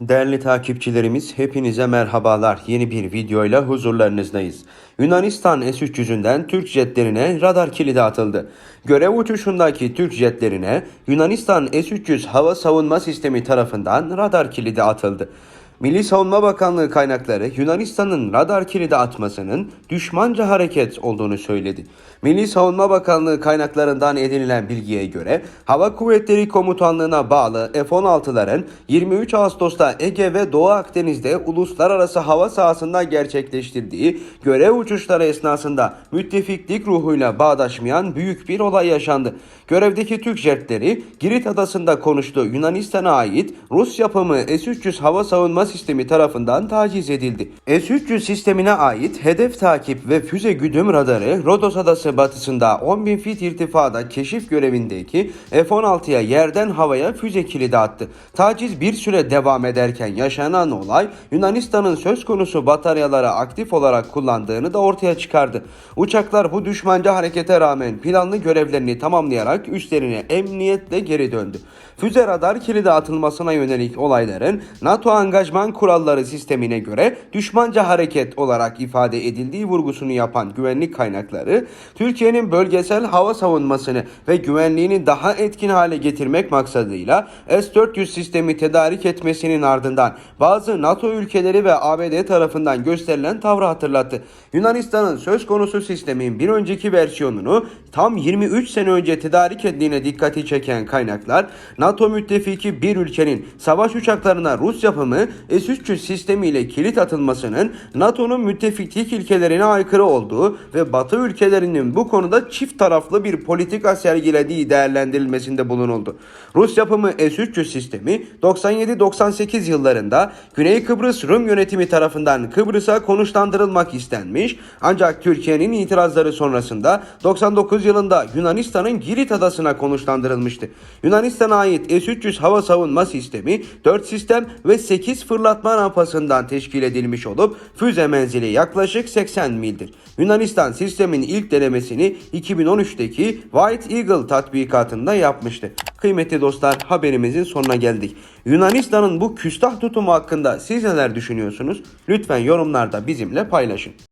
Değerli takipçilerimiz hepinize merhabalar. Yeni bir videoyla huzurlarınızdayız. Yunanistan S-300'ünden Türk jetlerine radar kilidi atıldı. Görev uçuşundaki Türk jetlerine Yunanistan S-300 hava savunma sistemi tarafından radar kilidi atıldı. Milli Savunma Bakanlığı kaynakları Yunanistan'ın radar kilidi atmasının düşmanca hareket olduğunu söyledi. Milli Savunma Bakanlığı kaynaklarından edinilen bilgiye göre Hava Kuvvetleri Komutanlığı'na bağlı F-16'ların 23 Ağustos'ta Ege ve Doğu Akdeniz'de uluslararası hava sahasında gerçekleştirdiği görev uçuşları esnasında müttefiklik ruhuyla bağdaşmayan büyük bir olay yaşandı. Görevdeki Türk jetleri Girit Adası'nda konuştu. Yunanistan'a ait Rus yapımı S-300 hava savunma sistemi tarafından taciz edildi. S-300 sistemine ait hedef takip ve füze güdüm radarı Rodos Adası batısında 10.000 fit irtifada keşif görevindeki F-16'ya yerden havaya füze kilidi attı. Taciz bir süre devam ederken yaşanan olay Yunanistan'ın söz konusu bataryaları aktif olarak kullandığını da ortaya çıkardı. Uçaklar bu düşmanca harekete rağmen planlı görevlerini tamamlayarak üstlerine emniyetle geri döndü. Füze radar kilidi atılmasına yönelik olayların NATO angajman kuralları sistemine göre düşmanca hareket olarak ifade edildiği vurgusunu yapan güvenlik kaynakları, Türkiye'nin bölgesel hava savunmasını ve güvenliğini daha etkin hale getirmek maksadıyla S-400 sistemi tedarik etmesinin ardından bazı NATO ülkeleri ve ABD tarafından gösterilen tavrı hatırlattı. Yunanistan'ın söz konusu sistemin bir önceki versiyonunu tam 23 sene önce tedarik ettiğine dikkati çeken kaynaklar, NATO müttefiki bir ülkenin savaş uçaklarına Rus yapımı S-300 sistemiyle kilit atılmasının NATO'nun müttefiklik ilkelerine aykırı olduğu ve Batı ülkelerinin bu konuda çift taraflı bir politika sergilediği değerlendirilmesinde bulunuldu. Rus yapımı S-300 sistemi 97-98 yıllarında Güney Kıbrıs Rum yönetimi tarafından Kıbrıs'a konuşlandırılmak istenmiş ancak Türkiye'nin itirazları sonrasında 99 yılında Yunanistan'ın Girit adasına konuşlandırılmıştı. Yunanistan'a ait S-300 hava savunma sistemi 4 sistem ve 8 fırlatma rampasından teşkil edilmiş olup füze menzili yaklaşık 80 mildir. Yunanistan sistemin ilk denemesini 2013'teki White Eagle tatbikatında yapmıştı. Kıymetli dostlar haberimizin sonuna geldik. Yunanistan'ın bu küstah tutumu hakkında siz neler düşünüyorsunuz? Lütfen yorumlarda bizimle paylaşın.